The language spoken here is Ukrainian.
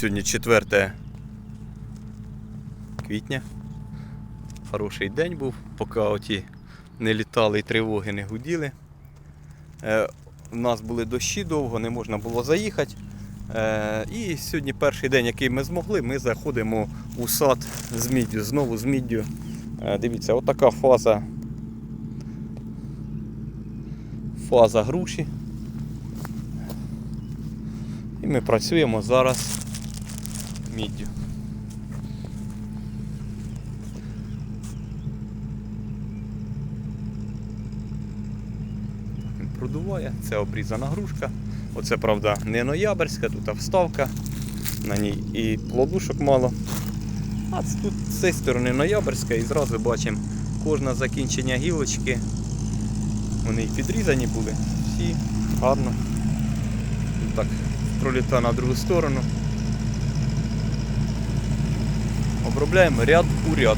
Сьогодні 4 квітня. Хороший день був, поки оті не літали і тривоги не гуділи. Е, у нас були дощі довго, не можна було заїхати. Е, і сьогодні перший день, який ми змогли, ми заходимо у сад з міддю, знову з міддю. Е, дивіться, отака фаза. Фаза груші. І ми працюємо зараз міддю. Продуває, це обрізана грушка. Оце, правда, не ноябрьська, тут вставка. На ній і плодушок мало. А тут з цієї сторони ноябрьська і зразу бачимо кожне закінчення гілочки. Вони і підрізані були. Всі гарно. Так, пролітає на другу сторону. Обробляємо ряд у ряд.